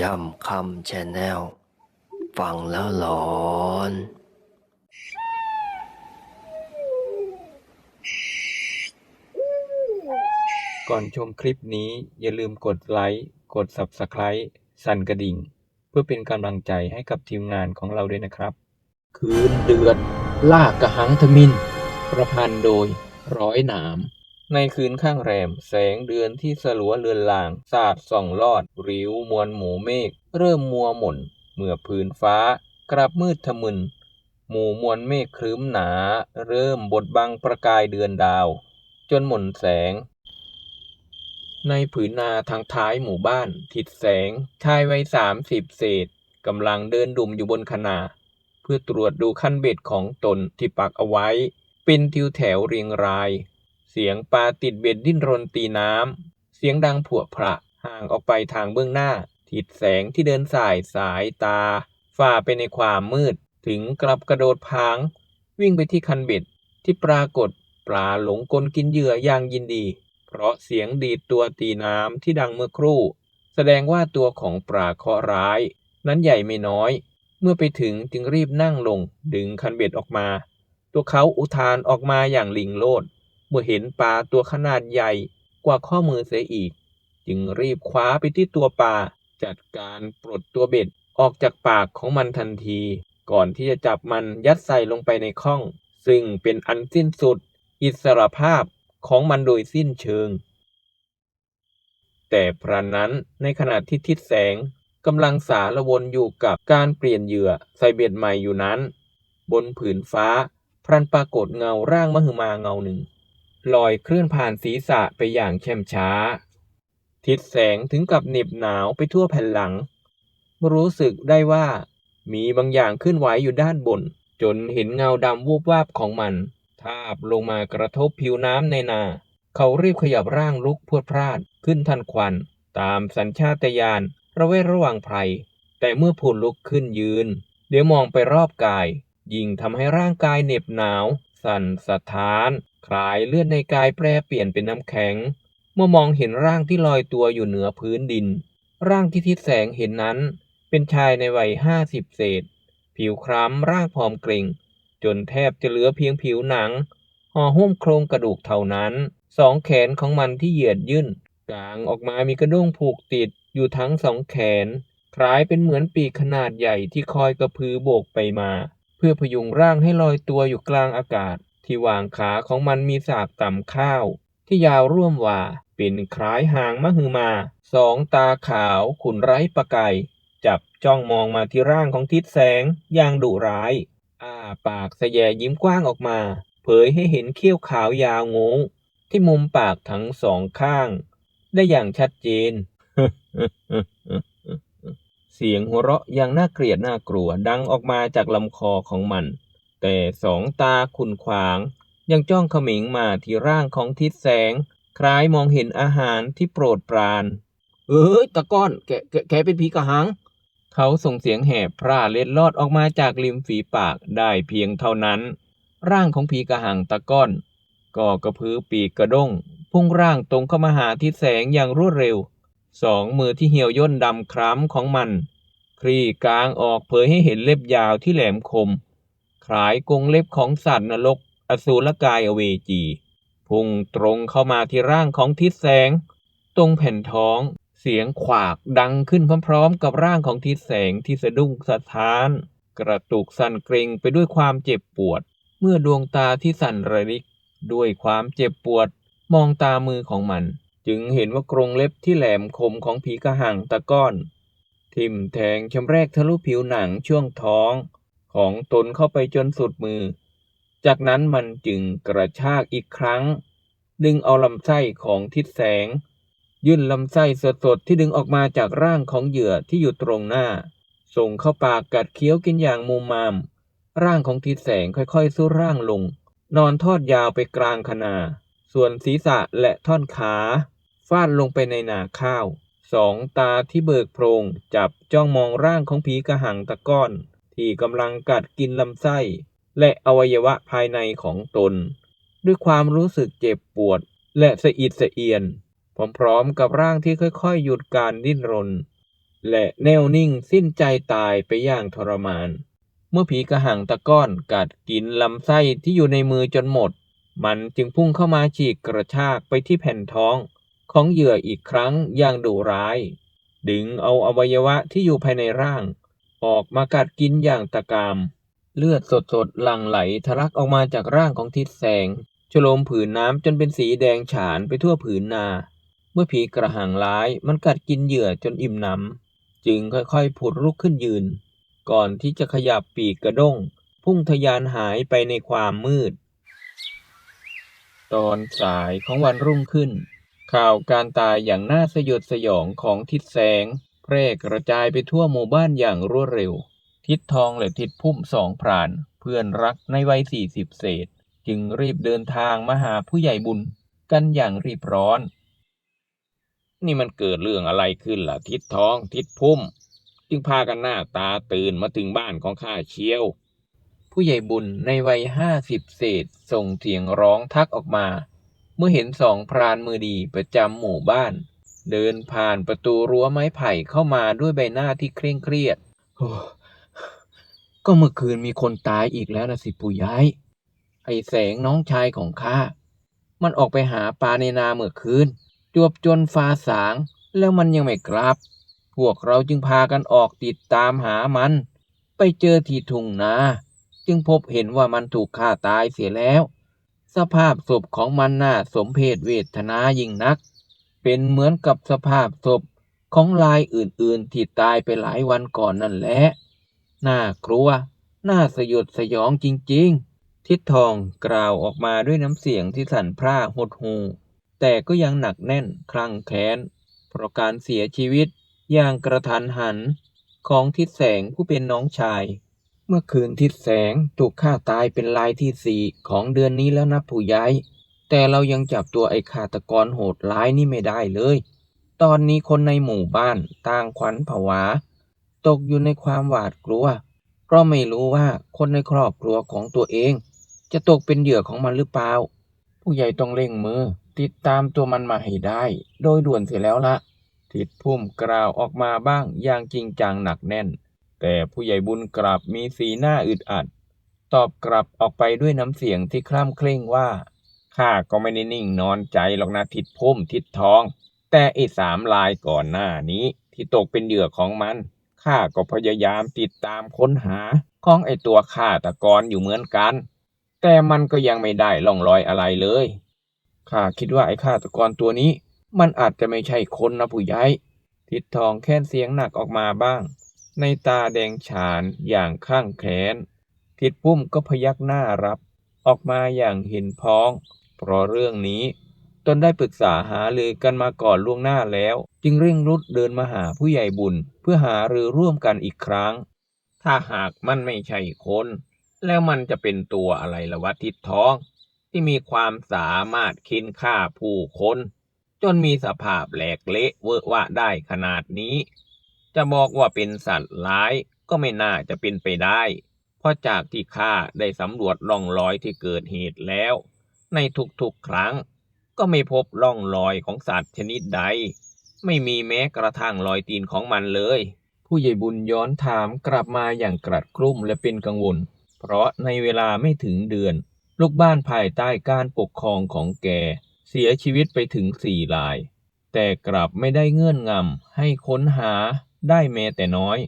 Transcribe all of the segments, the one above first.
ย่ำคำแชนแนลฟังแล้วหลอนก่อนชมคลิปนี้อย่าลืมกดไลค์ กด Subscribe สั่นกระดิ่ง เพื่อเป็นกำลังใจให้กับทีมงานของเราด้วยนะครับ คืนเดือด ล่ากระหังทมิน ประพันธ์โดยร้อยหนาม ในคืนข้างแรม แสงเดือนที่สลัวเลือนลาง สาดส่องลอด ริ้วมวลหมู่เมฆ เริ่มมัวหม่น เมื่อพื้นฟ้า กลับมืดทะมึน หมู่มวลเมฆครึ้มหนา เริ่มบดบังประกายเดือนดาว จนหม่นแสง ในผืนนาทางท้ายหมู่บ้าน ทิดแสง ชายวัยสามสิบเศษกำลังเดินดุ่มอยู่บนคนา เพื่อตรวจดูคันเบ็ดของตนที่ปักเอาไว้ เป็นทิวแถวเรียงราย เสียงปลาติดเบ็ดดิ้นรนตีน้ำ เสียงดังผุพระห่างออกไปทางเบื้องหน้า ทิดแสงที่เดินสายสายตา ฝ่าไปในความมืด ถึงกลับกระโดดพาง วิ่งไปที่คันเบ็ดที่ปรากฏปลาหลงกลกินเหยื่ออย่างยินดี เพราะเสียงดีดตัวตีน้ำที่ดังเมื่อครู่ แสดงว่าตัวของปลาเคราะร้าย นั้นใหญ่ไม่น้อย เมื่อไปถึงจึงรีบนั่งลง ดึงคันเบ็ดออกมา ตัวเขาอุทานออกมาอย่างลิงโลด เมื่อเห็นปลาตัวขนาดใหญ่กว่าข้อมือเสียอีก จึงรีบคว้าไปที่ตัวปลาจัดการปลดตัวเบ็ดออกจากปากของมันทันที ก่อนที่จะจับมันยัดใส่ลงไปในข้อง ซึ่งเป็นอันสิ้นสุด อิสรภาพของมันโดยสิ้นเชิง แต่พระนั้นในขณะที่ทิศแสงกำลังสารวนอยู่กับการเปลี่ยนเหยื่อใส่เบ็ดใหม่อยู่นั้น บนผืนฟ้า พรันปรากฏเงาร่างมหึมาเงาหนึ่ง ลอยเคลื่อนผ่านศีรษะไปอย่างแช่มช้า ทิศแสงถึงกับหน็บหนาวไปทั่วแผ่นหลัง รู้สึกได้ว่า มีบางอย่างเคลื่อนไหวอยู่ด้านบน จนเห็นเงาดำวูบวาบของมันทาบลงมากระทบผิวน้ำในนา เขารีบขยับร่างลุกพรวดพลาดขึ้นทันควัน ตามสัญชาตญาณระเวทระหว่างไพรแต่เมื่อพูนลุกขึ้นยืน เดี๋ยวมองไปรอบกาย ยิ่งทำให้ร่างกายเหน็บหนาว สั่นสะท้าน คลายเลือดในกายแปรเปลี่ยนเป็นน้ำแข็ง เมื่อมองเห็นร่างที่ลอยตัวอยู่เหนือพื้นดิน ร่างที่ทิศแสงเห็นนั้น เป็นชายในวัยห้าสิบเศษ ผิวคล้ำร่างผอมเกร็ง จนแทบจะเหลือเพียงผิวหนังห่อหุ้มโครงกระดูกเท่านั้น สองแขนของมันที่เหยียดยื่นกลางออกมามีกระด้งผูกติดอยู่ทั้งสองแขน คล้ายเป็นเหมือนปีกขนาดใหญ่ที่คอยกระพือโบกไปมา เพื่อพยุงร่างให้ลอยตัวอยู่กลางอากาศ ที่วางขาของมันมีสากต่ำข้าว ที่ยาวร่วมว่าเป็นคล้ายหางมหึมา สองตาขาวขุนไร้ประกายจับจ้องมองมาที่ร่างของทิศแสงอย่างดุร้าย อ้าปากแสแยยิ้มกว้างออกมา เผยให้เห็นเขี้ยวขาวยาวงงที่มุมปากทั้งสองข้าง ได้อย่างชัดเจน เสียงหัวเราะอย่างน่าเกลียดน่ากลัวดังออกมาจากลำคอของมัน แต่สองตาขุนขวาง ยังจ้องเขมิงมาที่ร่างของทิศแสง คล้ายมองเห็นอาหารที่โปรดปราน เอ้ยตะก้อนแกแกแกเป็นผีกระหัง เขาส่งเสียงแหบพร่าเล็ดลอดออกมาจากริมฝีปากได้เพียงเท่านั้น ร่างของผีกระหังตะก้อน ก็กระพือปีกกระด้ง พุ่งร่างตรงเข้ามาหาทิศแสงอย่างรวดเร็ว สองมือที่เหี่ยวย่นดำคล้ำของมันคลี่กลางออกเผยให้เห็นเล็บยาวที่แหลมคม คล้ายกรงเล็บของสัตว์นรก อสูรกายอเวจี พุ่งตรงเข้ามาที่ร่างของทิศแสง ตรงแผ่นท้อง เสียงขวากดังขึ้นพร้อมๆ กับร่างของทิศแสงที่สะดุ้งสะท้าน กระตุกสั่นเกรงไปด้วยความเจ็บปวด เมื่อดวงตาที่สั่นระริก ด้วยความเจ็บปวด มองตามือของมัน จึงเห็นว่ากรงเล็บที่แหลมคมของผีกระหังตะก้อน ทิ่มแทงชำแรกทะลุผิวหนังช่วงท้อง ของตนเข้าไปจนสุดมือ จากนั้นมันจึงกระชากอีกครั้ง ดึงเอาลำไส้ของทิศแสง ยื่นลำไส้สดๆที่ดึงออกมาจากร่างของเหยื่อที่อยู่ตรงหน้า ส่งเข้าปากกัดเคี้ยวกินอย่างมุมมาม ร่างของทิศแสงค่อยๆสู้ร่างลง นอนทอดยาวไปกลางคนา ส่วนศีรษะและท่อนขาฟาดลงไปในนาข้าว สองตาที่เบิกโพรงจับจ้องมองร่างของผีกระหังตะก้อน ที่กำลังกัดกินลำไส้ และอวัยวะภายในของตน ด้วยความรู้สึกเจ็บปวด และสะอิดสะเอียนพร้อมๆกับร่างที่ค่อยๆ หยุดการดิ้นรน และแน่วนิ่งสิ้นใจตายไปอย่างทรมาน เมื่อผีกระหังตะก้อนกัดกินลำไส้ที่อยู่ในมือจนหมด มันจึงพุ่งเข้ามาฉีกกระชากไปที่แผ่นท้องของเหยื่ออีกครั้งอย่างดุร้าย ดึงเอาอวัยวะที่อยู่ภายในร่าง ออกมากัดกินอย่างตะกาม เลือดสดๆหลั่งไหลทะลักออกมาจากร่างของทิศแสงชโลมผืนน้ำจนเป็นสีแดงฉานไปทั่วผืนนา เมื่อผีกระหังร้ายมันกัดกินเหยื่อจนอิ่มหนำจึงค่อยๆผุดลุกขึ้นยืน ก่อนที่จะขยับปีกกระด้ง พุ่งทะยานหายไปในความมืด ตอนสายของวันรุ่งขึ้น ข่าวการตายอย่างน่าสยดสยองของทิศแสง แพร่กระจายไปทั่วหมู่บ้านอย่างรวดเร็ว ทิศทองและทิศพุ่มสองพราน เพื่อนรักในวัยสี่สิบเศษ จึงรีบเดินทางมาหาผู้ใหญ่บุญกันอย่างรีบร้อน นี่มันเกิดเรื่องอะไรขึ้นล่ะ ทิศทองทิศพุ่ม จึงพากันหน้าตาตื่นมาถึงบ้านของข้าเชียว ผู้ใหญ่บุญในวัยห้าสิบเศษส่งเสียงร้องทักออกมา เมื่อเห็นสองพรานมือดีประจำหมู่บ้าน เดินผ่านประตูรั้วไม้ไผ่เข้ามาด้วยใบหน้าที่เคร่งเครียดโอ้ก็เมื่อคืนมีคนตายอีกแล้วนะสิปู่ย้าย ไอแสงน้องชายของข้า มันออกไปหาปลาในนาเมื่อคืน จวบจนฟ้าสาง แล้วมันยังไม่กลับ พวกเราจึงพากันออกติดตามหามัน ไปเจอที่ทุ่งนา จึงพบเห็นว่ามันถูกฆ่าตายเสียแล้ว สภาพศพของมันน่าสมเพศเวทนายิ่งนัก เป็นเหมือนกับสภาพศพของลายอื่นๆ ที่ตายไปหลายวันก่อนนั่นแหละ น่ากลัว น่าสยดสยองจริงๆ ทิดทองกล่าวออกมาด้วยน้ำเสียงที่สั่นพร่าหดหูแต่ก็ยังหนักแน่นคลั่งแค้น เพราะการเสียชีวิตอย่างกระทันหันของทิดแสงผู้เป็นน้องชาย เมื่อคืนทิดแสงถูกฆ่าตายเป็นรายที่สี่ของเดือนนี้แล้วนะผู้ย้าย แต่เรายังจับตัวไอ้ฆาตกรโหดร้ายนี่ไม่ได้เลย ตอนนี้คนในหมู่บ้านต่างขวัญผวา ตกอยู่ในความหวาดกลัว เพราะไม่รู้ว่าคนในครอบครัวของตัวเอง จะตกเป็นเหยื่อของมันหรือเปล่า ผู้ใหญ่ต้องเร่งมือ ติดตามตัวมันมาให้ได้ โดยด่วนเสียแล้วละทิดพุ่มกล่าวออกมาบ้างอย่างจริงจังหนักแน่น แต่ผู้ใหญ่บุญกลับมีสีหน้าอึดอัด ตอบกลับออกไปด้วยน้ำเสียงที่คล่ำเคร่งว่า ข้าก็ไม่ได้นิ่งนอนใจหรอกนะทิดพุ่มทิดทอง แต่ไอ้สามลายก่อนหน้านี้ ที่ตกเป็นเหยื่อของมันข้าก็พยายามติดตามค้นหาของไอ้ตัวฆาตกรอยู่เหมือนกัน แต่มันก็ยังไม่ได้ล่องรอยอะไรเลยข้าคิดว่าไอ้ฆาตกรตัวนี้ มันอาจจะไม่ใช่คนนะผู้ใหญ่ทิดทองแค่นเสียงหนักออกมาบ้าง ในตาแดงฉานอย่างข้างแขนทิดปุ้มก็พยักหน้ารับออกมาอย่างเห็นพ้อง เพราะเรื่องนี้ตนได้ปรึกษาหารือกันมาก่อนล่วงหน้าแล้ว จึงเร่งรุดเดินมาหาผู้ใหญ่บุญเพื่อหารือร่วมกันอีกครั้ง ถ้าหากมันไม่ใช่คน แล้วมันจะเป็นตัวอะไรละวะทิดท้อง ที่มีความสามารถคินฆ่าผู้คนจนมีสภาพแหลกเละเวอะวะได้ขนาดนี้ จะบอกว่าเป็นสัตว์ร้ายก็ไม่น่าจะเป็นไปได้ เพราะจากที่ข้าได้สำรวจร่องรอยที่เกิดเหตุแล้ว ในทุกๆครั้ง ก็ไม่พบร่องรอยของสัตว์ชนิดใด ไม่มีแม้กระทั่งรอยตีนของมันเลย ผู้ใหญ่บุญย้อนถามกลับมาอย่างกรัดกรุ่มและเป็นกังวล เพราะในเวลาไม่ถึงเดือน ลูกบ้านภายใต้การปกครองของแก เสียชีวิตไปถึงสี่ราย แต่กลับไม่ได้เงื่อนงำให้ค้นหาได้แม้แต่น้อย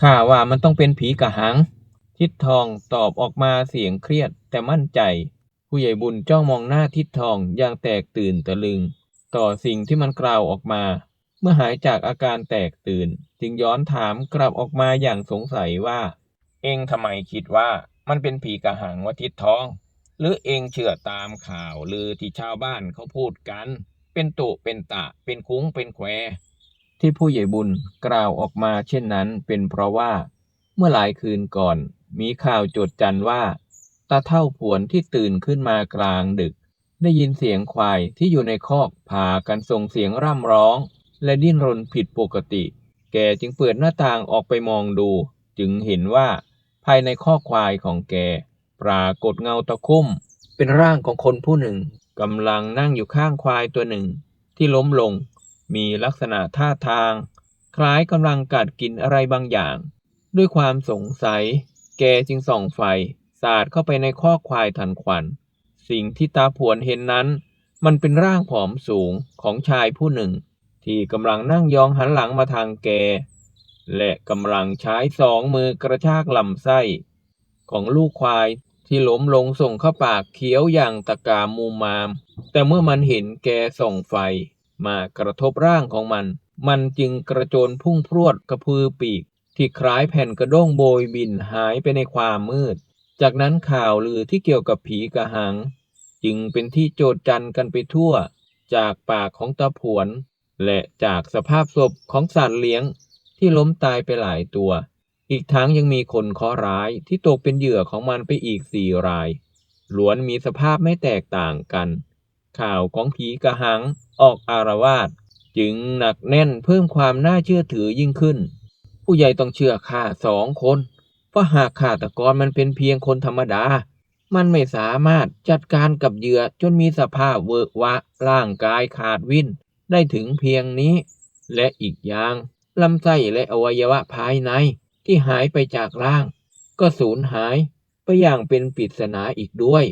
ข้าว่ามันต้องเป็นผีกระหัง ทิดทองตอบออกมาเสียงเครียดแต่มั่นใจ ผู้ใหญ่บุญจ้องมองหน้าทิดทองอย่างแตกตื่นตะลึง ต่อสิ่งที่มันกล่าวออกมา เมื่อหายจากอาการแตกตื่น จึงย้อนถามกลับออกมาอย่างสงสัยว่า เองทำไมคิดว่ามันเป็นผีกระหังวะทิดทอง หรือเองเชื่อตามข่าวลือที่ชาวบ้านเขาพูดกัน เป็นตุเป็นตะ เป็นคุ้งเป็นแควที่ผู้ใหญ่บุญกล่าวออกมาเช่นนั้นเป็นเพราะว่า เมื่อหลายคืนก่อน มีข่าวโจดจันว่า ตาเท่าผวนที่ตื่นขึ้นมากลางดึก ได้ยินเสียงควายที่อยู่ในคอกพากันส่งเสียงร่ำร้อง และดิ้นรนผิดปกติ แกจึงเปิดหน้าต่างออกไปมองดู จึงเห็นว่า ภายในคอกควายของแก ปรากฏเงาตะคุ่ม เป็นร่างของคนผู้หนึ่งกำลังนั่งอยู่ข้างควายตัวหนึ่ง ที่ล้มลง มีลักษณะท่าทาง คล้ายกำลังกัดกินอะไรบางอย่าง ด้วยความสงสัย แกจึงส่องไฟ สาดเข้าไปในข้อควายทันควัน สิ่งที่ตาผวนเห็นนั้น มันเป็นร่างผอมสูงของชายผู้หนึ่ง ที่กำลังนั่งยองหันหลังมาทางแก และกำลังใช้สองมือกระชากลำไส้ ของลูกควายที่ล้มลงส่งเข้าปากเคี้ยวอย่างตะกามูมาม แต่เมื่อมันเห็นแกส่องไฟ มากระทบร่างของมัน มันจึงกระโจนพุ่งพรวดกระพือปีก ที่คล้ายแผ่นกระด้งโบยบินหายไปในความมืด จากนั้นข่าวลือที่เกี่ยวกับผีกระหัง จึงเป็นที่โจดจันกันไปทั่ว จากปากของตาผวน และจากสภาพศพของสัตว์เลี้ยงที่ล้มตายไปหลายตัว อีกทั้งยังมีคนเคราะร้ายที่ตกเป็นเหยื่อของมันไปอีกสี่ราย ล้วนมีสภาพไม่แตกต่างกัน ข่าวของผีกระหังออกอารวาสจึงหนักแน่นเพิ่มความน่าเชื่อถือยิ่งขึ้น ผู้ใหญ่ต้องเชื่อข้าสองคน เพราะหากฆาตกรมันเป็นเพียงคนธรรมดา มันไม่สามารถจัดการกับเหยื่อจนมีสภาพเวอะวะร่างกายขาดวินได้ถึงเพียงนี้ และอีกอย่างลำไส้และอวัยวะภายในที่หายไปจากร่าง ก็สูญหายไปอย่างเป็นปริศนาอีกด้วย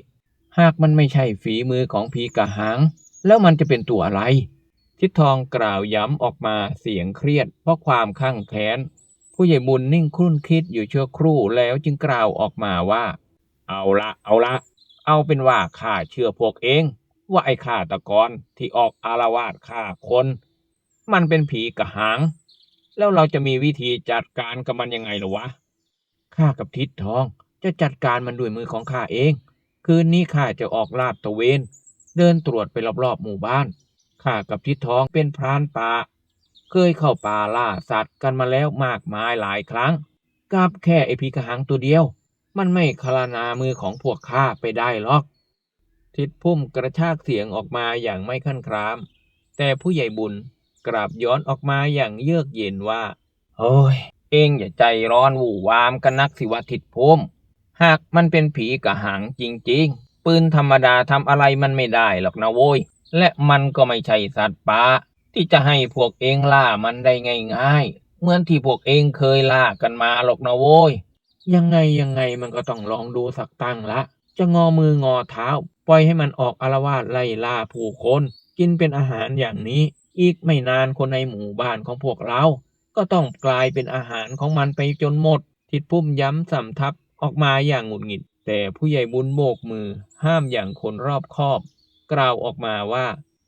หากมันไม่ใช่ฝีมือของผีกระหัง แล้วมันจะเป็นตัวอะไร ทิดทองกล่าวย้ำออกมาเสียงเครียดเพราะความข้างแค้น ผู้ใหญ่บุญนิ่งครุ่นคิดอยู่ชั่วครู่แล้วจึงกล่าวออกมาว่า เอาละเอาละ เอาเป็นว่าข้าเชื่อพวกเอง ว่าไอ้ฆาตะกรที่ออกอารวาสฆ่าคน มันเป็นผีกระหัง แล้วเราจะมีวิธีจัดการกับมันยังไงหรอวะข้ากับทิดทองจะจัดการมันด้วยมือของข้าเอง คืนนี้ข้าจะออกลาดตะเวน เดินตรวจไปรอบๆหมู่บ้านข้ากับทิดทองเป็นพรานป่า เคยเข้าป่าล่าสัตว์กันมาแล้วมากมายหลายครั้งกับแค่ไอพีกระหังตัวเดียว มันไม่คลานามือของพวกข้าไปได้หรอก ทิดพุ่มกระชากเสียงออกมาอย่างไม่ขั้นคราม แต่ผู้ใหญ่บุญกราบย้อนออกมาอย่างเยือกเย็นว่าโอ้ย เองอย่าใจร้อนวู่วามกันนักสิวะทิดพุ่มหากมันเป็นผีกระหังจริงๆ ปืนธรรมดาทำอะไรมันไม่ได้หรอกนะโว้ย และมันก็ไม่ใช่สัตว์ป่า ที่จะให้พวกเองล่ามันได้ง่ายๆ เหมือนที่พวกเองเคยล่ากันมาหรอกนะโว้ย ยังไงยังไงมันก็ต้องลองดูสักตั้งละ จะงอมืองอเท้า ปล่อยให้มันออกอารวาสไล่ล่าผู้คน กินเป็นอาหารอย่างนี้ อีกไม่นานคนในหมู่บ้านของพวกเรา ก็ต้องกลายเป็นอาหารของมันไปจนหมด ทิดพุ่มย้ำสำทับออกมาอย่างหงุดหงิด แต่ผู้ใหญ่บุญโบกมือ ห้ามอย่างคนรอบคอบ กล่าวออกมาว่า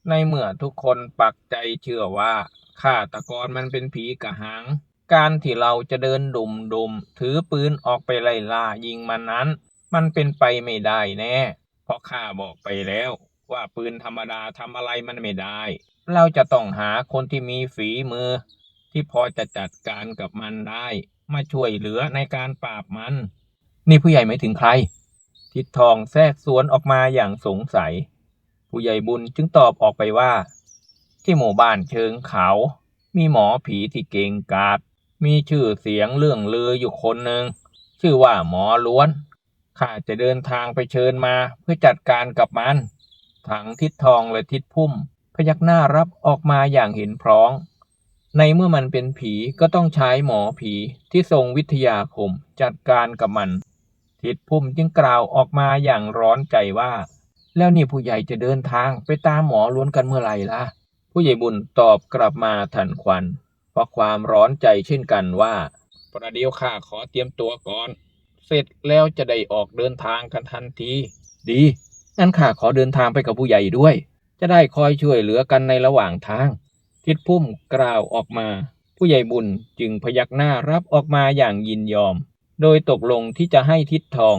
ในเมื่อทุกคนปักใจเชื่อว่าฆาตกรมันเป็นผีกระหัง การที่เราจะเดินดุมดุมถือปืนออกไปไล่ล่ายิงมันนั้น มันเป็นไปไม่ได้แน่ เพราะข้าบอกไปแล้ว ว่าปืนธรรมดาทำอะไรมันไม่ได้ เราจะต้องหาคนที่มีฝีมือ ที่พอจะจัดการกับมันได้ มาช่วยเหลือในการปราบมัน นี่ผู้ใหญ่ไม่ถึงใคร ทิดทองแทรกสวนออกมาอย่างสงสัย ผู้ใหญ่บุญจึงตอบออกไปว่า ที่หมู่บ้านเชิงเขา มีหมอผีที่เก่งกาจมีชื่อเสียงเรื่องลืออยู่คนหนึ่งชื่อว่าหมอล้วนข้าจะเดินทางไปเชิญมาเพื่อจัดการกับมันทั้งทิดทองและทิดพุ่ม พยักหน้ารับออกมาอย่างเห็นพร้อง ในเมื่อมันเป็นผีก็ต้องใช้หมอผีที่ทรงวิทยาคมจัดการกับมัน ทิดพุ่มจึงกล่าวออกมาอย่างร้อนใจว่า แล้วนี่ผู้ใหญ่จะเดินทางไปตามหมอล้วนกันเมื่อไหร่ล่ะ ผู้ใหญ่บุญตอบกลับมาทันควัน เพราะความร้อนใจเช่นกันว่า ประเดี๋ยวข้าขอเตรียมตัวก่อน เสร็จแล้วจะได้ออกเดินทางกันทันที ดีงั้นข้าขอเดินทางไปกับผู้ใหญ่ด้วย จะได้คอยช่วยเหลือกันในระหว่างทาง ทิดพุ่มกล่าวออกมา ผู้ใหญ่บุญจึงพยักหน้ารับออกมาอย่างยินยอม โดยตกลงที่จะให้ทิดทอง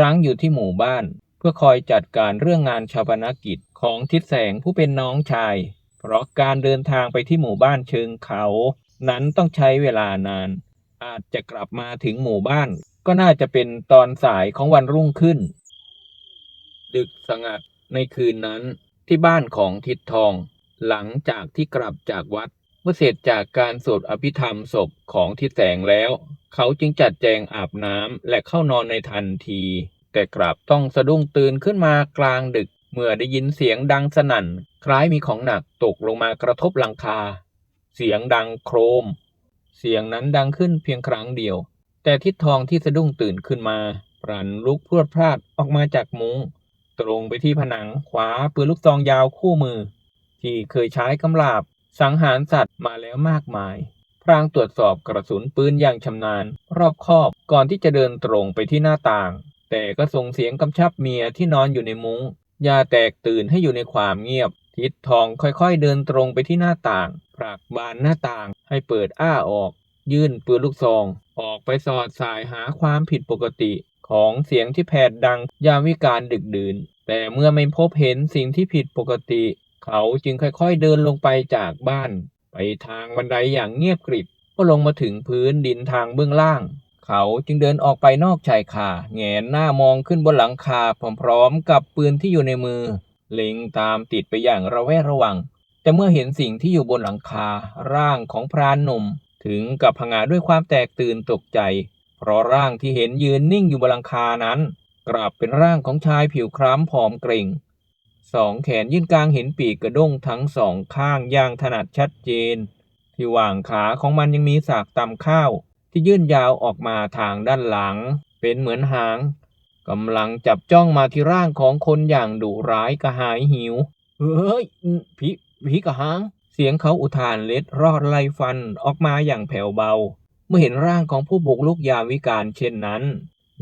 รั้งอยู่ที่หมู่บ้านเพื่อคอยจัดการเรื่องงานชาปนกิจของทิดแสงผู้เป็นน้องชาย เพราะการเดินทางไปที่หมู่บ้านเชิงเขา นั้นต้องใช้เวลานาน อาจจะกลับมาถึงหมู่บ้าน ก็น่าจะเป็นตอนสายของวันรุ่งขึ้น ดึกสงัดในคืนนั้นที่บ้านของทิดทอง หลังจากที่กลับจากวัดเมื่อเสร็จจากการสวดอภิธรรมศพของทิดแสงแล้ว เขาจึงจัดแจงอาบน้ำและเข้านอนในทันที แต่กลับต้องสะดุ้งตื่นขึ้นมากลางดึก เมื่อได้ยินเสียงดังสนั่น คล้ายมีของหนักตกลงมากระทบหลังคา เสียงดังโครม เสียงนั้นดังขึ้นเพียงครั้งเดียว แต่ทิศทองที่สะดุ้งตื่นขึ้นมาปรันลุกพรวดพลาดออกมาจากมุง้งตรงไปที่ผนังขวาปืนลูกซองยาวคู่มือ ที่เคยใช้กำลาบสังหารสัตว์มาแล้วมากมาย พรางตรวจสอบกระสุนปืนอย่างชำนาญ รอบคอบก่อนที่จะเดินตรงไปที่หน้าต่าง แต่ก็ส่งเสียงกำชับเมียที่นอนอยู่ในมุง้งอย่าแตกตื่นให้อยู่ในความเงียบ ทิศทองค่อยๆเดินตรงไปที่หน้าต่างผลักบานหน้าต่างให้เปิดอ้าออก ยื่นปืนลูกซอง ออกไปสอดสายหาความผิดปกติของเสียงที่แผดดังยามวิการดึกดื่น แต่เมื่อไม่พบเห็นสิ่งที่ผิดปกติ เขาจึงค่อยๆเดินลงไปจากบ้าน ไปทางบันไดอย่างเงียบกริบก็ลงมาถึงพื้นดินทางเบื้องล่าง เขาจึงเดินออกไปนอกชายคาแงนหน้ามองขึ้นบนหลังคาพร้อมๆกับปืนที่อยู่ในมือ เล็งตามติดไปอย่างระแวดระวัง แต่เมื่อเห็นสิ่งที่อยู่บนหลังคาร่างของพรานหนุ่ม ถึงกับพงาด้วยความแตกตื่นตกใจ เพราะร่างที่เห็นยืนนิ่งอยู่บนหลังคานั้น กลับเป็นร่างของชายผิวคล้ำผอมเกร็งสองแขนยื่นกลางเห็นปีกกระด้งทั้งสองข้างอย่างถนัดชัดเจน ที่หว่างขาของมันยังมีสากตำข้าว ที่ยื่นยาวออกมาทางด้านหลัง เป็นเหมือนหางกำลังจับจ้องมาที่ร่างของคนอย่างดุร้ายกระหายหิว เฮ้ยผีผีกระหังเสียงเขาอุทานเล็ดรอดไล่ฟันออกมาอย่างแผ่วเบา เมื่อเห็นร่างของผู้บุกลุกยามวิการเช่นนั้น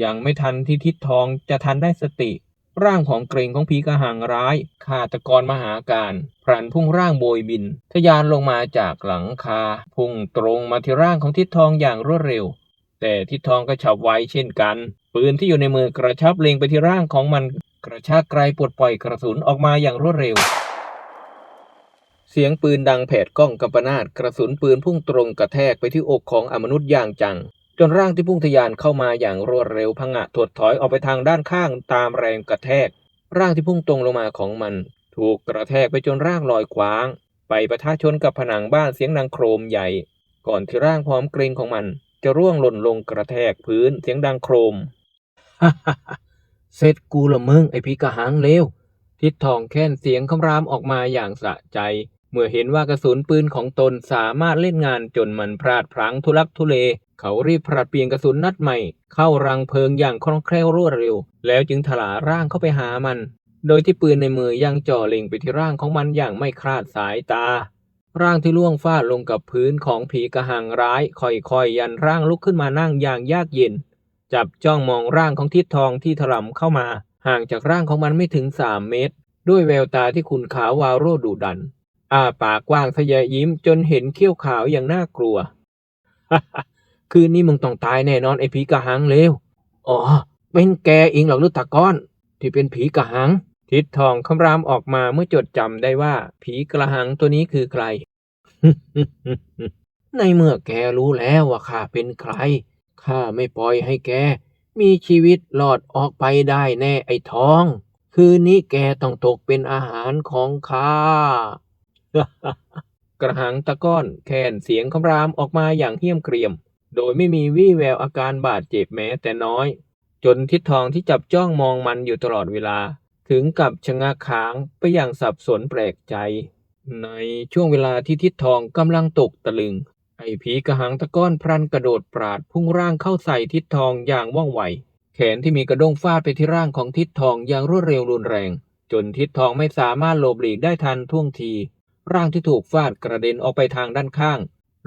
ยังไม่ทันที่ทิศทองจะทันได้สติ ร่างของเกรงของผีกระหังร้ายฆาตกรมหาการพลันพุ่งร่างโบยบินทะยานลงมาจากหลังคา พุ่งตรงมาที่ร่างของทิศทองอย่างรวดเร็ว แต่ทิศทองก็ฉับไวเช่นกัน ปืนที่อยู่ในมือกระชับเล็งไปที่ร่างของมันกระชากไกลปลดปล่อยกระสุนออกมาอย่างรวดเร็ว เสียงปืนดังแผดกล้องกำปนาตกระสุนปืนพุ่งตรงกระแทกไปที่อกของอมนุษย์อย่างจัง จนร่างที่พุ่งทะยานเข้ามาอย่างรวดเร็วพังะถดถอยออกไปทางด้านข้างตามแรงกระแทก ร่างที่พุ่งตรงลงมาของมัน ถูกกระแทกไปจนร่างลอยขวาง ไปประทะชนกับผนังบ้านเสียงดังโครมใหญ่ ก่อนที่ร่างพร้อมเกรงของมัน จะร่วงหล่นลงกระแทกพื้นเสียงดังโครมเสร็จกูละมึงไอพีกระหังเลวทิศทองแค้นเสียงคำรามออกมาอย่างสะใจ เมื่อเห็นว่ากระสุนปืนของตนสามารถเล่นงานจนมันพลาดพลั้งทุลักทุเลเขารีบผลัดเปลี่ยนกระสุนนัดใหม่ เข้ารังเพลิงอย่างคล่องแคล่วรวดเร็ว แล้วจึงถลาร่างเข้าไปหามัน โดยที่ปืนในมือยังจ่อเล็งไปที่ร่างของมันอย่างไม่คลาดสายตา ร่างที่ล่วงฟาดลงกับพื้นของผีกระหังร้ายค่อยๆยันร่างลุกขึ้นมานั่งอย่างยากเย็น จับจ้องมองร่างของทิศทองที่ถลำเข้ามา ห่างจากร่างของมันไม่ถึงสามเมตร ด้วยแววตาที่ขุนขาววาวโรดุดันอ้าปากกว้างทะเยอยิ้มจนเห็นเขี้ยวขาวอย่างน่ากลัว คืนนี้มึงต้องตายแน่นอนไอ้ผีกระหังเลวอ๋อ เป็นแกเองหรอหรือตะก้อน ที่เป็นผีกระหัง ทิศทองคำรามออกมาเมื่อจดจำได้ว่า ผีกระหังตัวนี้คือใคร ในเมื่อแกรู้แล้วว่าข้าเป็นใคร ข้าไม่ปล่อยให้แก มีชีวิตรอดออกไปได้แน่ไอ้ทอง คืนนี้แกต้องตกเป็นอาหารของข้ากระหังตะก้อนแคนเสียงคำรามออกมาอย่างเหี้ยมเกรียม โดยไม่มีวี่แววอาการบาดเจ็บแม้แต่น้อย จนทิศทองที่จับจ้องมองมันอยู่ตลอดเวลา ถึงกับชะงักค้างไปอย่างสับสนแปลกใจ ในช่วงเวลาที่ทิศทองกำลังตกตะลึง ไอ้ผีกระหังตะก้อนพลันกระโดดปราดพุ่งร่างเข้าใส่ทิศทองอย่างว่องไวแขนที่มีกระด้งฟาดไปที่ร่างของทิศทองอย่างรวดเร็วรุนแรง จนทิศทองไม่สามารถหลบหลีกได้ทันท่วงที ร่างที่ถูกฟาดกระเด็นออกไปทางด้านข้าง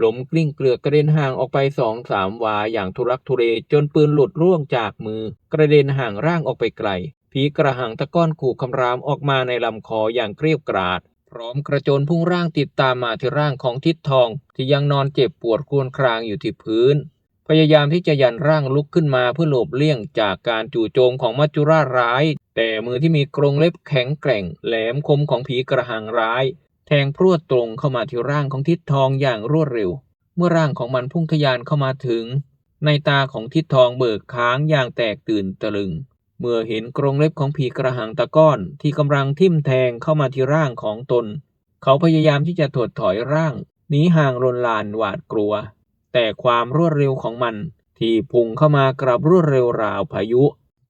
ล้มกลิ้งเกลือกกระเด็นห่างออกไปสองสามวาอย่างทุรักทุเลจนปืนหลุดร่วงจากมือ กระเด็นห่างร่างออกไปไกลผีกระหังตะก้อนขู่คำรามออกมาในลำคออย่างเกรียวกราด พร้อมกระโจนพุ่งร่างติดตามมาที่ร่างของทิศทอง ที่ยังนอนเจ็บปวดครวญครางอยู่ที่พื้น พยายามที่จะยันร่างลุกขึ้นมาเพื่อหลบเลี่ยงจากการจู่โจมของมัจจุราชร้าย แต่มือที่มีกรงเล็บแข็งแกร่ง แหลมคมของผีกระหังร้าย แทงพรวดตรงเข้ามาที่ร่างของทิศทองอย่างรวดเร็ว เมื่อร่างของมันพุ่งทะยานเข้ามาถึง ในตาของทิศทองเบิกค้างอย่างแตกตื่นตะลึง เมื่อเห็นกรงเล็บของผีกระหังตะก้อนที่กำลังทิ่มแทงเข้ามาที่ร่างของตน เขาพยายามที่จะถดถอยร่างหนีห่างรนลานหวาดกลัว แต่ความรวดเร็วของมัน ที่พุ่งเข้ามากลับรวดเร็วราวพายุ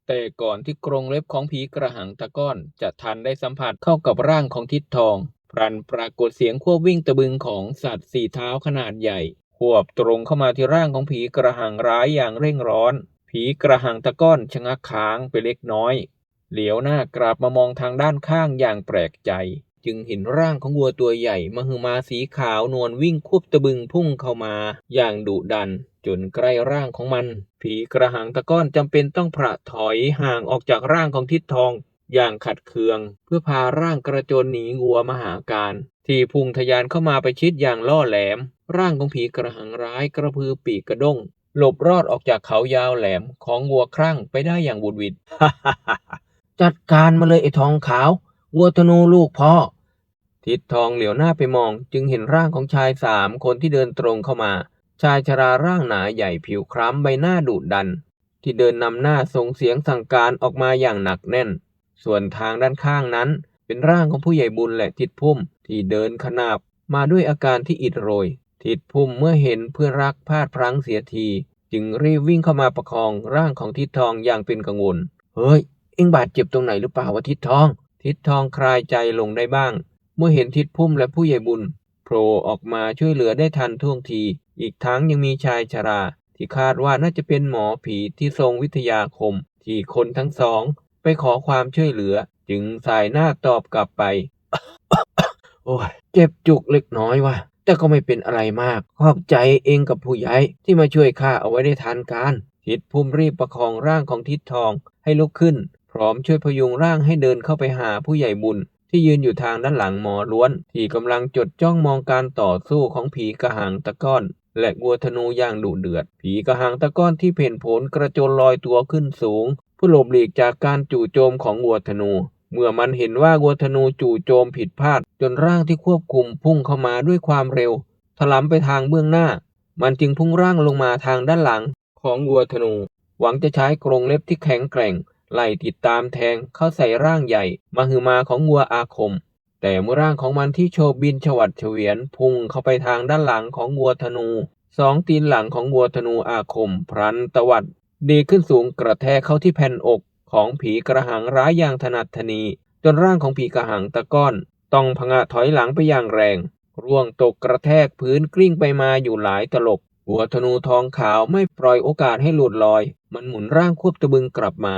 แต่ก่อนที่กรงเล็บของผีกระหังตะก้อน จะทันได้สัมผัสเข้ากับร่างของทิศทอง รันปรากฏเสียงควบวิ่งตะบึงของสัตว์สี่เท้าขนาดใหญ่ควบตรงเข้ามาที่ร่างของผีกระหังร้ายอย่างเร่งร้อน ผีกระหังตะก้อนชะงักค้างไปเล็กน้อย เหลียวหน้ากลับมามองทางด้านข้างอย่างแปลกใจ จึงเห็นร่างของวัวตัวใหญ่มหึมาสีขาวนวลวิ่งควบตะบึงพุ่งเข้ามา อย่างดุดัน จนใกล้ร่างของมัน ผีกระหังตะก้อนจำเป็นต้องผละถอยห่างออกจากร่างของทิดทอง อย่างขัดเคือง เพื่อพาร่างกระโจนหนีงัวมหาการ ที่พุ่งทะยานเข้ามาไปชิดอย่างล่อแหลม ร่างของผีกระหังร้ายกระพือปีกกระด้ง หลบรอดออกจากเขายาวแหลมของวัวครั่งไปได้อย่างบุดวิดจัดการมาเลยไอ้ทองขาววัวธนูลูกพ่อทิดทองเหลียวหน้าไปมอง จึงเห็นร่างของชายสามคนที่เดินตรงเข้ามา ชายชราร่างหนาใหญ่ผิวคล้ำใบหน้าดุดัน ที่เดินนำหน้าส่งเสียงสั่งการออกมาอย่างหนักแน่น ส่วนทางด้านข้างนั้น เป็นร่างของผู้ใหญ่บุญและทิดพุ่มที่เดินขนาบมาด้วยอาการที่อิดโรย ทิดพุ่มเมื่อเห็นเพื่อนรักพลาดพลั้งเสียที จึงรีบวิ่งเข้ามาประคองร่างของทิดทองอย่างเป็นกังวล เฮ้ย เอ็งบาดเจ็บตรงไหนหรือเปล่าวะทิดทอง ทิดทองคลายใจลงได้บ้าง เมื่อเห็นทิดพุ่มและผู้ใหญ่บุญโผล่ออกมาช่วยเหลือได้ทันท่วงที อีกทั้งยังมีชายชรา ที่คาดว่าน่าจะเป็นหมอผีที่ทรงวิทยาคม ที่คนทั้งสอง ไปขอความช่วยเหลือ จึงสายหน้าตอบกลับไป โอ้ยเจ็บจุกเล็กน้อยว่ะแต่ก็ไม่เป็นอะไรมาก ขอบใจเองกับผู้ใหญ่ที่มาช่วยข้าเอาไว้ได้ทันการ ทิดพุ่มรีบประคองร่างของทิดทองให้ลุกขึ้น พร้อมช่วยพยุงร่างให้เดินเข้าไปหาผู้ใหญ่บุญ ที่ยืนอยู่ทางด้านหลังหมอล้วน ที่กำลังจดจ้องมองการต่อสู้ของผีกระหังตะก้อน และวัวธนูอย่างดุเดือด ผีกระหังตะก้อนที่เพ่นโผลกระโจนลอยตัวขึ้นสูง หลบหลีกจากการจู่โจมของวัวธนู เมื่อมันเห็นว่าวัวธนูจู่โจมผิดพลาด จนร่างที่ควบคุมพุ่งเข้ามาด้วยความเร็ว ถลำไปทางเบื้องหน้า มันจึงพุ่งร่างลงมาทางด้านหลังของวัวธนู หวังจะใช้กรงเล็บที่แข็งแกร่ง ไล่ติดตามแทงเข้าใส่ร่างใหญ่มหึมาของวัวอาคม แต่เมื่อร่างของมันที่โชว์บินฉวัดเฉวียนพุ่งเข้าไปทางด้านหลังของวัวธนูสองตีนหลังของวัวธนูอาคมพรันตวัด ดีขึ้นสูงกระแทกเข้าที่แผ่นอกของผีกระหังร้ายอย่างถนัดทนี จนร่างของผีกระหังตะก้อน ต้องพงะถอยหลังไปอย่างแรง ร่วงตกกระแทกพื้นกลิ้งไปมาอยู่หลายตลบ หัวธนูทองขาวไม่ปล่อยโอกาสให้หลุดลอย มันหมุนร่างควบตะบึงกลับมา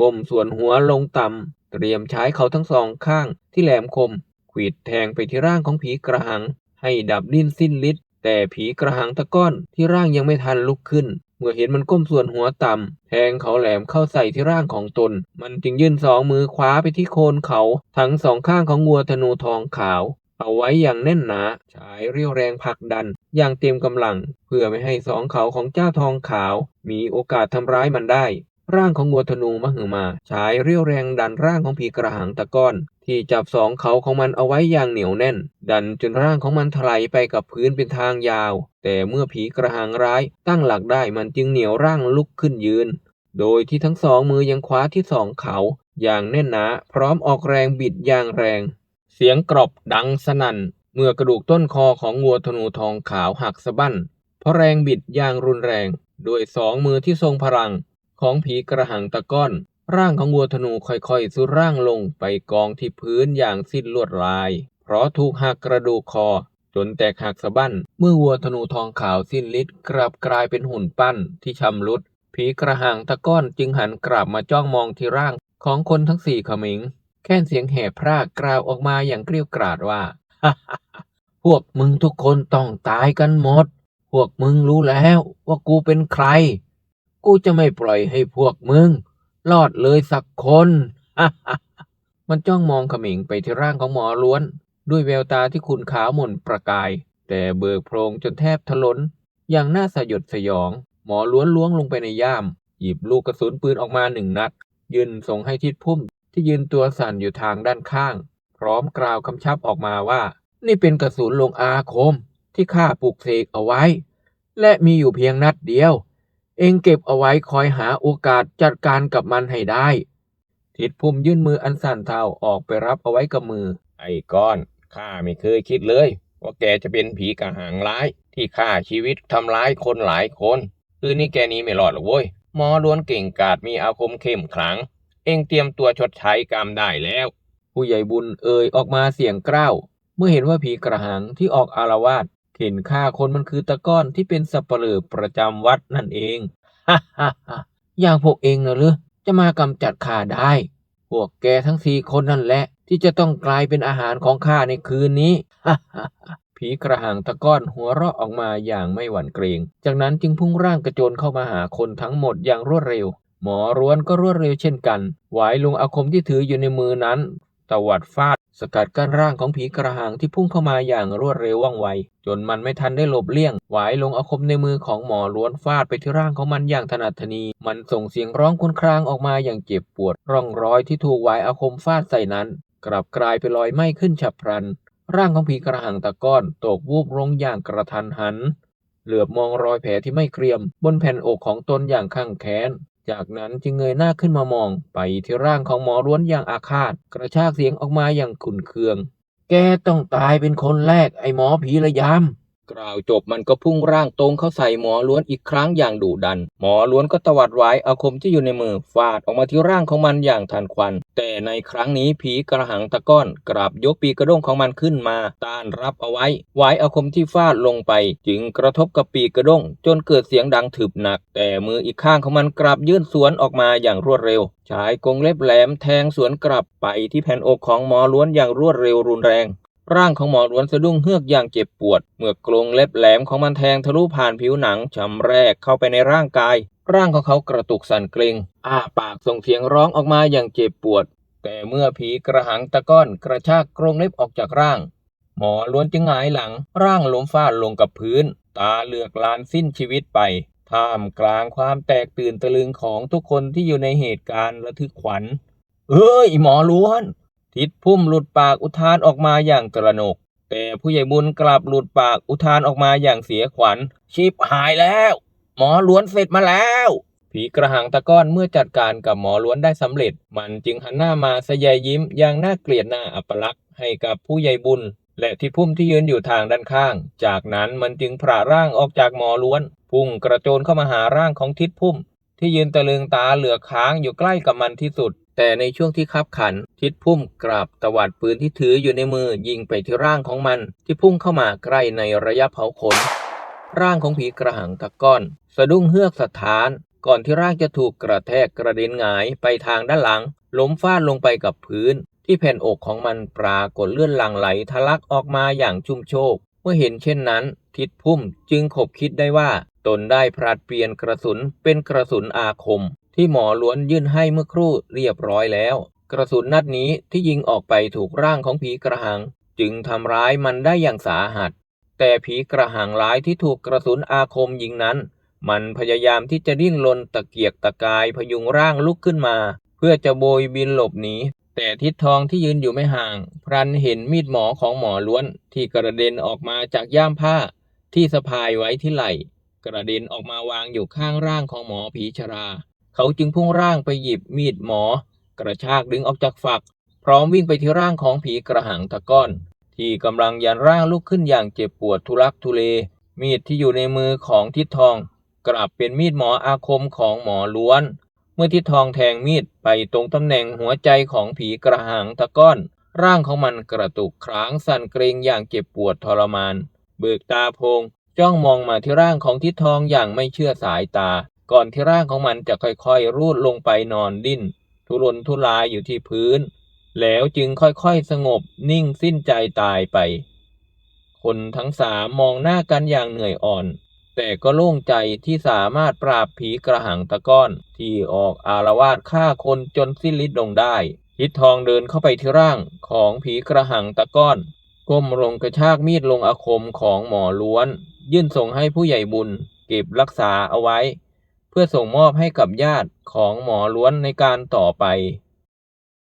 ก้มส่วนหัวลงต่ำเตรียมใช้เขาทั้งสองข้างที่แหลมคมขวีดแทงไปที่ร่างของผีกระหัง ให้ดับดิ้นสิ้นฤทธิ์แต่ผีกระหังตะก้อนที่ร่างยังไม่ทันลุกขึ้น เมื่อเห็นมันก้มส่วนหัวต่ำแทงเขาแหลมเข้าใส่ที่ร่างของตน มันจึงยื่นสองมือคว้าไปที่โคนเขา ทั้งสองข้างของวัวธนูทองขาว เอาไว้อย่างแน่นหนาใช้เรียวแรงผลักดัน อย่างเต็มกำลัง เพื่อไม่ให้สองเขาของเจ้าทองขาว มีโอกาสทำร้ายมันได้ ร่างของวัวธนูมหึมาใช้เรี่ยวแรงดันร่างของผีกระหังตะก้อน ที่จับสองเขาของมันเอาไว้อย่างเหนียวแน่น ดันจนร่างของมันถลายไปกับพื้นเป็นทางยาว แต่เมื่อผีกระหังร้ายตั้งหลักได้มันจึงเหนียวร่างลุกขึ้นยืน โดยที่ทั้งสองมือยังคว้าที่สองเขา อย่างแน่นหนาพร้อมออกแรงบิดอย่างแรง เสียงกรอบดังสนั่น เมื่อกระดูกต้นคอของวัวธนูทองขาวหักสะบั้นเพราะแรงบิดอย่างรุนแรงด้วยสองมือที่ทรงพลัง ของผีกระหังตะก้อน ร่างของวัวธนูค่อยๆสุดร่างลงไปกองที่พื้นอย่างสิ้นลวดลาย เพราะถูกหักกระดูกคอ จนแตกหักสะบั้น เมื่อวัวธนูทองขาวสิ้นฤทธิ์กลับกลายเป็นหุ่นปั้นที่ชำรุด ผีกระหังตะก้อนจึงหันกลับมาจ้องมองที่ร่างของคนทั้งสี่ขมิง แค่นเสียงแหบพรากกล่าวออกมาอย่างเกรี้ยวกราดว่า พวกมึงทุกคนต้องตายกันหมด พวกมึงรู้แล้วว่ากูเป็นใคร กูจะไม่ปล่อยให้พวกมึงรอดเลยสักคนมันจ้องมองขมิงไปที่ร่างของหมอล้วน ด้วยแววตาที่ขุ่นขาวหม่นประกาย แต่เบิกโพรงจนแทบทะลน อย่างน่าสยดสยอง หมอล้วนล้วงลงไปในย่าม หยิบลูกกระสุนปืนออกมาหนึ่งนัดยืนส่งให้ทิดพุ่มที่ยืนตัวสั่นอยู่ทางด้านข้าง พร้อมกล่าวคำชับออกมาว่า นี่เป็นกระสุนลงอาคมที่ข้าปลูกเสกเอาไว้ และมีอยู่เพียงนัดเดียว เองเก็บเอาไว้คอยหาโอกาสจัดการกับมันให้ได้ ทิดพุ่มยื่นมืออันสั่นเทาออกไปรับเอาไว้กับมือ ไอ้ก้อนข้าไม่เคยคิดเลย ว่าแกจะเป็นผีกระหังร้าย ที่ฆ่าชีวิตทำร้ายคนหลายคนคืนนี้แกหนี้ไม่รอดหรอกเว้ยหมอล้วนเก่งกาจมีอาคมเข้มขลัง เองเตรียมตัวชดใช้กรรมได้แล้ว ผู้ใหญ่บุญเอ่ยออกมาเสียงกร้าว เมื่อเห็นว่าผีกระหังที่ออกอารวาส เห็นฆ่าคนมันคือตะก้อนที่เป็นสับปะเลอประจำวัดนั่นเองฮ่าฮ่าฮ่าอย่างพวกเองน่ะหรือจะมากำจัดข้าได้ พวกแกทั้งสี่คนนั่นแหละ ที่จะต้องกลายเป็นอาหารของข้าในคืนนี้ฮ่าฮ่าฮ่าผีกระหังตะก้อนหัวเราะออกมาอย่างไม่หวั่นเกรง จากนั้นจึงพุ่งร่างกระโจนเข้ามาหาคนทั้งหมดอย่างรวดเร็ว หมอร้วนก็รวดเร็วเช่นกัน หวายลงอาคมที่ถืออยู่ในมือนั้น ตวัดฟาด สกัดกั้นร่างของผีกระหังที่พุ่งเข้ามาอย่างรวดเร็วว่องไว จนมันไม่ทันได้หลบเลี่ยง หวายลงอาคมในมือของหมอล้วนฟาดไปที่ร่างของมันอย่างถนัดถนี มันส่งเสียงร้องครวญครางออกมาอย่างเจ็บปวด ร่องรอยที่ถูกหวายอาคมฟาดใส่นั้น กลับกลายเป็นรอยไหม้ขึ้นฉับพลัน ร่างของผีกระหังตะก้อนตกวูบลงอย่างกระทันหัน เหลือบมองรอยแผลที่ไม่เกรียม บนแผ่นอกของตนอย่างข้างแค้น จากนั้นจึงเงยหน้าขึ้นมามองไปที่ร่างของหมอล้วนอย่างอาฆาต กระชากเสียงออกมาอย่างขุนเคือง แกต้องตายเป็นคนแรกไอ้หมอผีระยำ กล่าวจบมันก็พุ่งร่างตรงเข้าใส่หมอล้วนอีกครั้งอย่างดุดัน หมอล้วนก็ตวัดไว้อาคมที่อยู่ในมือฟาดออกมาที่ร่างของมันอย่างทันควัน แต่ในครั้งนี้ผีกระหังตะก้อนกลับยกปีกระด้งของมันขึ้นมา ต้านรับเอาไว้ไว้อาคมที่ฟาดลงไป จึงกระทบกับปีกระด้งจนเกิดเสียงดังถึบหนัก แต่มืออีกข้างของมันกลับยื่นสวนออกมาอย่างรวดเร็วใช้กรงเล็บแหลมแทงสวนกลับไปที่แผ่นอกของหมอล้วนอย่างรวดเร็วรุนแรง ร่างของหมอล้วนสะดุ้งเฮือกอย่างเจ็บปวด เมื่อกรงเล็บแหลมของมันแทงทะลุผ่านผิวหนังชำแรกเข้าไปในร่างกาย ร่างของเขากระตุกสั่นเกร็งอ้าปากส่งเสียงร้องออกมาอย่างเจ็บปวด แต่เมื่อผีกระหังตะก้อนกระชากกรงเล็บออกจากร่าง หมอล้วนจึงหงายหลัง ร่างล้มฟาดลงกับพื้น ตาเหลือกลานสิ้นชีวิตไปท่ามกลางความแตกตื่นตะลึงของทุกคนที่อยู่ในเหตุการณ์ระทึกขวัญ เอ้ยหมอล้วน ทิดพุ่มหลุดปากอุทานออกมาอย่างตระหนก แต่ผู้ใหญ่บุญกลับหลุดปากอุทานออกมาอย่างเสียขวัญ ชิบหายแล้ว หมอล้วนเสร็จมาแล้ว ผีกระหังตะก้อนเมื่อจัดการกับหมอล้วนได้สำเร็จ มันจึงหันหน้ามาสยายยิ้มอย่างน่าเกลียดหน้าอัปลักษณ์ให้กับผู้ใหญ่บุญ และทิดพุ่มที่ยืนอยู่ทางด้านข้าง จากนั้นมันจึงผ่าร่างออกจากหมอล้วน พุ่งกระโจนเข้ามาหาร่างของทิดพุ่มที่ยืนตะลึงตาเหลือกค้างอยู่ใกล้กับมันที่สุด แต่ในช่วงที่คับขัน ทิดพุ่มกราบตวัดปืนที่ถืออยู่ในมือยิงไปที่ร่างของมัน ที่พุ่งเข้ามาใกล้ในระยะเผาขน ร่างของผีกระหังตะก้อน สะดุ้งเฮือกสถาน ก่อนที่ร่างจะถูกกระแทกกระเด็นหงายไปทางด้านหลัง ล้มฟาดลงไปกับพื้น ที่แผ่นอกของมันปรากฏเลื่อดหลังไหลทะลักออกมาอย่างชุ่มโชก เมื่อเห็นเช่นนั้น ทิดพุ่มจึงขบคิดได้ว่าตนได้พลัดเปลี่ยนกระสุนเป็นกระสุนอาคม ที่หมอล้วนยื่นให้เมื่อครู่เรียบร้อยแล้ว กระสุนนัดนี้ที่ยิงออกไปถูกร่างของผีกระหัง จึงทำร้ายมันได้อย่างสาหัส แต่ผีกระหังร้ายที่ถูกกระสุนอาคมยิงนั้น มันพยายามที่จะดิ้นรนตะเกียกตะกายพยุงร่างลุกขึ้นมา เพื่อจะโบยบินหลบหนีแต่ทิศทองที่ยืนอยู่ไม่ห่าง พรันเห็นมีดหมอของหมอล้วน ที่กระเด็นออกมาจากย่ามผ้า ที่สะพายไว้ที่ไหล่ กระเด็นออกมาวางอยู่ข้างร่างของหมอผีชรา เขาจึงพุ่งร่างไปหยิบมีดหมอ กระชากดึงออกจากฝัก พร้อมวิ่งไปที่ร่างของผีกระหังตะก้อน ที่กำลังยันร่างลุกขึ้นอย่างเจ็บปวดทุลักทุเล มีดที่อยู่ในมือของทิดทอง กลับเป็นมีดหมออาคมของหมอล้วน เมื่อทิดทองแทงมีดไปตรงตำแหน่งหัวใจของผีกระหังตะก้อน ร่างของมันกระตุกครางสั่นเกรงอย่างเจ็บปวดทรมาน เบิกตาโพงจ้องมองมาที่ร่างของทิดทองอย่างไม่เชื่อสายตา ก่อนที่ร่างของมันจะค่อยๆ รูดลงไปนอนดิ้น ทุรนทุรายอยู่ที่พื้น แล้วจึงค่อยๆ สงบนิ่งสิ้นใจตายไป คนทั้งสามมองหน้ากันอย่างเหนื่อยอ่อน แต่ก็โล่งใจที่สามารถปราบผีกระหังตะก้อนที่ออกอารวาสฆ่าคนจนสิ้นฤทธิ์ลงได้ทิดทองเดินเข้าไปที่ร่างของผีกระหังตะก้อน ก้มลงกระชากมีดลงอาคมของหมอล้วน ยื่นส่งให้ผู้ใหญ่บุญเก็บรักษาเอาไว้ เพื่อส่งมอบให้กับญาติของหมอล้วนในการต่อไป